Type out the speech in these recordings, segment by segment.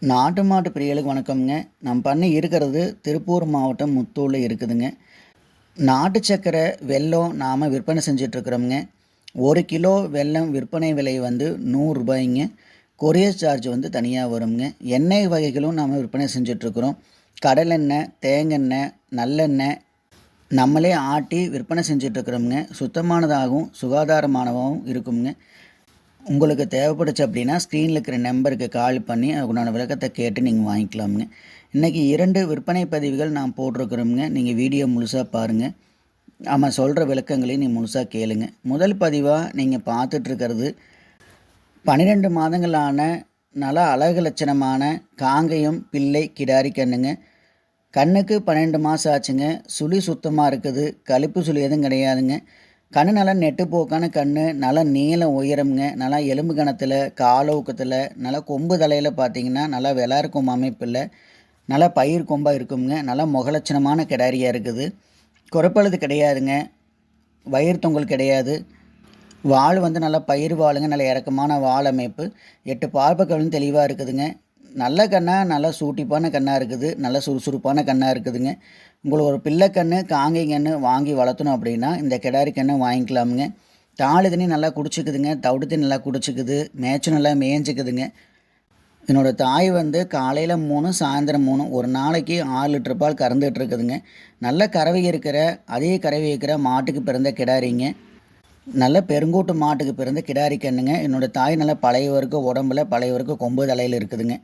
நாட்டு மாட்டு பிரியலுக்கு வணக்கம்ங்க. நம்ம பண்ணை இருக்கிறது திருப்பூர் மாவட்டம் முத்தூரில் இருக்குதுங்க. நாட்டு சக்கரை வெல்லம் நாம் விற்பனை செஞ்சிட்ருக்குறோம்ங்க. ஒரு கிலோ வெல்லம் விற்பனை விலை வந்து நூறுரூபாய்ங்க கொரியர் சார்ஜ் வந்து தனியாக வருங்க எண்ணெய் வகைகளும் நாம் விற்பனை செஞ்சிட்ருக்குறோம். கடலெண்ணெய் தேங்காய் நல்லெண்ணெய் நம்மளே ஆட்டி விற்பனை செஞ்சிட்ருக்குறோம்ங்க. சுத்தமானதாகவும் சுகாதாரமானதாகவும் இருக்குங்க உங்களுக்கு தேவைப்படுச்சு அப்படின்னா ஸ்க்ரீனில் இருக்கிற நம்பருக்கு கால் பண்ணி அதுக்குண்டான விளக்கத்தை கேட்டு நீங்கள் வாங்கிக்கலாம்னு இன்றைக்கி இரண்டு விற்பனை பதிவுகள் நான் போட்டிருக்கிறோம்ங்க. நீங்கள் வீடியோ முழுசாக பாருங்கள் ஆமாம் சொல்கிற விளக்கங்களையும் நீங்கள் முழுசாக கேளுங்க. முதல் பதிவாக நீங்கள் பார்த்துட்ருக்கிறது பன்னிரெண்டு மாதங்களான நல்ல அழகு லட்சணமான காங்கயம் பிள்ளை கிடாரி கண்ணுங்க. கண்ணுக்கு பன்னெண்டு மாதம் ஆச்சுங்க. சுழி சுத்தமாக இருக்குது. கழிப்பு சுழி எதுவும் கிடையாதுங்க. கண் நல்லா நெட்டு போக்கான கண் நல்லா நீளம் உயரம்ங்க. நல்லா எலும்பு கணத்தில் காலோக்கத்தில் நல்லா கொம்பு தலையில் பார்த்தீங்கன்னா நல்லா விளாருக்கும் அமைப்பில் நல்லா பயிர் கொம்பாக இருக்குங்க. நல்லா முகலட்சணமான கிடாரியாக இருக்குது. குறைப்பழுது கிடையாதுங்க. வயிறு தொங்கல் கிடையாது. வாள் வந்து நல்லா பயிர் வாளுங்க. நல்ல இறக்கமான வாள் அமைப்பு. எட்டு பார்ப்பக்கலும் தெளிவாக இருக்குதுங்க. நல்ல கண்ணாக நல்லா சூட்டிப்பான கண்ணாக இருக்குது நல்ல சுறுசுறுப்பான கண்ணாக இருக்குதுங்க. உங்களுக்கு ஒரு பிள்ளை கன்று காங்கை கன்று வாங்கி வளர்த்தணும் அப்படின்னா இந்த கிடாரி கன்று வாங்கிக்கலாமுங்க. தாலி தண்ணி நல்லா குடிச்சிக்குதுங்க தவிடு தண்ணி நல்லா குடிச்சிக்குது மேய்ச்சும் நல்லா மேய்ஞ்சிக்குதுங்க. என்னோடய தாய் வந்து காலையில் மூணு சாயந்தரம் மூணு ஒரு நாளைக்கு ஆறு லிட்டர் பால் கறந்துகிட்டு இருக்குதுங்க. நல்ல கறவை இருக்கிற அதே கறவை இருக்கிற மாட்டுக்கு பிறந்த கிடாரிங்க. நல்ல பெருங்கூட்டு மாட்டுக்கு பிறந்த கிடாரி கண்ணுங்க. என்னோடய தாய் நல்ல பழையவருக்கு உடம்புல பழையவருக்கு கொம்பு தலையில் இருக்குதுங்க.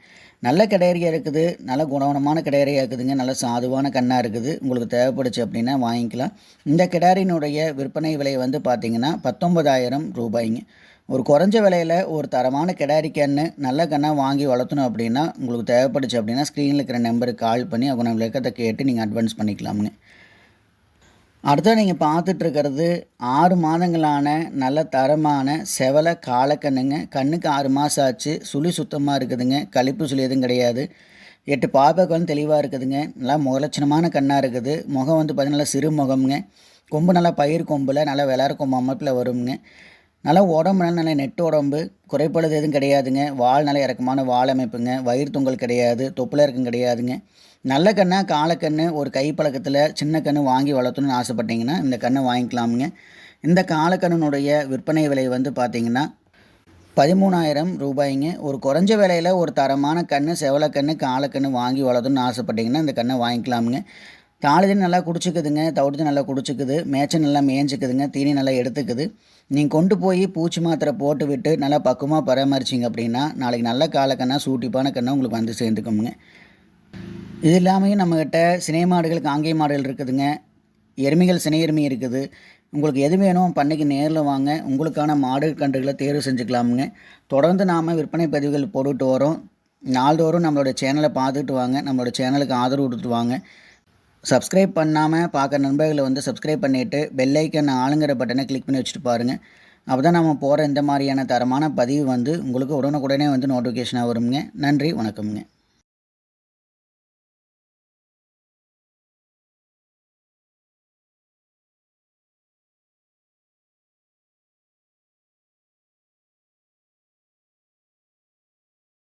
நல்ல கிடேரியாக இருக்குது நல்ல குணவனமான கிடாரியாக இருக்குதுங்க. நல்ல சாதுவான கண்ணாக இருக்குது. உங்களுக்கு தேவைப்படுச்சு அப்படின்னா வாங்கிக்கலாம். இந்த கிடாரினுடைய விற்பனை விலை வந்து பார்த்திங்கன்னா பத்தொன்பதாயிரம் ரூபாய்ங்க. ஒரு குறைஞ்ச விலையில் ஒரு தரமான கிடாரி கன்று நல்ல கண்ணாக வாங்கி வளர்த்தணும் அப்படின்னா உங்களுக்கு தேவைப்படுச்சு அப்படின்னா ஸ்க்ரீனில் இருக்கிற நம்பருக்கு கால் பண்ணி அவங்க விளக்கத்தை கேட்டு நீங்கள் அட்வான்ஸ் பண்ணிக்கலாமுங்க. அடுத்தது நீங்கள் பார்த்துட்ருக்கிறது ஆறு மாதங்களான நல்ல தரமான செவலை காலக்கண்ணுங்க. கண்ணுக்கு ஆறு மாதம் ஆச்சு. சுழி சுத்தமாக இருக்குதுங்க. கழிப்பு சுழி எதுவும் கிடையாது. எட்டு பாப்பக்கல் தெளிவாக இருக்குதுங்க. நல்லா முகலட்சணமான கண்ணாக இருக்குது. முகம் வந்து பார்த்திங்கன்னா சிறு முகம்ங்க கொம்பு நல்லா பயிர் கொம்பில் நல்லா விளாட கொம்பு அமைப்பில் வருங்க நல்லா உடம்புனா நல்லா நெட்டு உடம்பு குறைப்படுது எதுவும் கிடையாதுங்க. வால் நல்ல இறக்கமான வால் அமைப்புங்க. வயிறு தொங்கல் கிடையாது தொப்பில் இறக்கம் கிடையாதுங்க. நல்ல கண்ணை காலக்கண்ணு ஒரு கை பழக்கத்தில் சின்ன கன்று வாங்கி வளர்த்தணும்னு ஆசைப்பட்டீங்கன்னா இந்த கண்ணை வாங்கிக்கலாமுங்க. இந்த காலக்கண்ணனுடைய விற்பனை விலை வந்து பார்த்திங்கன்னா பதிமூணாயிரம் ரூபாய்ங்க. ஒரு குறைஞ்ச விலையில் ஒரு தரமான கன்று செவலக்கன்று காலக்கன்று வாங்கி வளர்த்தணும்னு ஆசைப்பட்டீங்கன்னா இந்த கண்ணை வாங்கிக்கலாமுங்க. தாளிதீனி நல்லா குடிச்சிக்குதுங்க தவிடுது நல்லா குடிச்சிக்குது மேய்ச்சல் நல்லா மேய்ஞ்சிக்குதுங்க தீனி நல்லா எடுத்துக்குது. நீங்கள் கொண்டு போய் பூச்சி மாத்திரை போட்டு விட்டு நல்லா பக்குவமாக பராமரிச்சிங்க அப்படின்னா நாளைக்கு நல்ல காலக்கண்ணா சூட்டிப்பான கண்ணா உங்களுக்கு வந்து சேர்ந்துக்கோங்க இது இல்லாமல் நம்மக்கிட்ட சினை மாடுகள் காங்கை மாடுகள் இருக்குதுங்க. எருமைகள் சினை எருமை இருக்குது. உங்களுக்கு எது வேணும் பண்ணைக்கு நேரில் வாங்க. உங்களுக்கான மாடு கன்றுகளை தேர்வு செஞ்சுக்கலாமுங்க. தொடர்ந்து நாம் விற்பனை பதிவுகள் போட்டுட்டு வரோம். நாள்தோறும் நம்மளோட சேனலை பார்த்துட்டு வாங்க. நம்மளோட சேனலுக்கு ஆதரவு கொடுத்துட்டு வாங்க. சப்ஸ்கிரைப் பண்ணாமல் பார்க்குற நண்பர்களை வந்து சப்ஸ்கிரைப் பண்ணிவிட்டு பெல்லைக்கன் ஆளுங்கிற பட்டனை கிளிக் பண்ணி வச்சுட்டு பாருங்கள் அப்போ தான் நம்ம போகிற இந்த மாதிரியான தரமான பதிவு வந்து உங்களுக்கு உடனுக்குடனே வந்து நோட்டிஃபிகேஷனாக வருங்க நன்றி வணக்கம்ங்க.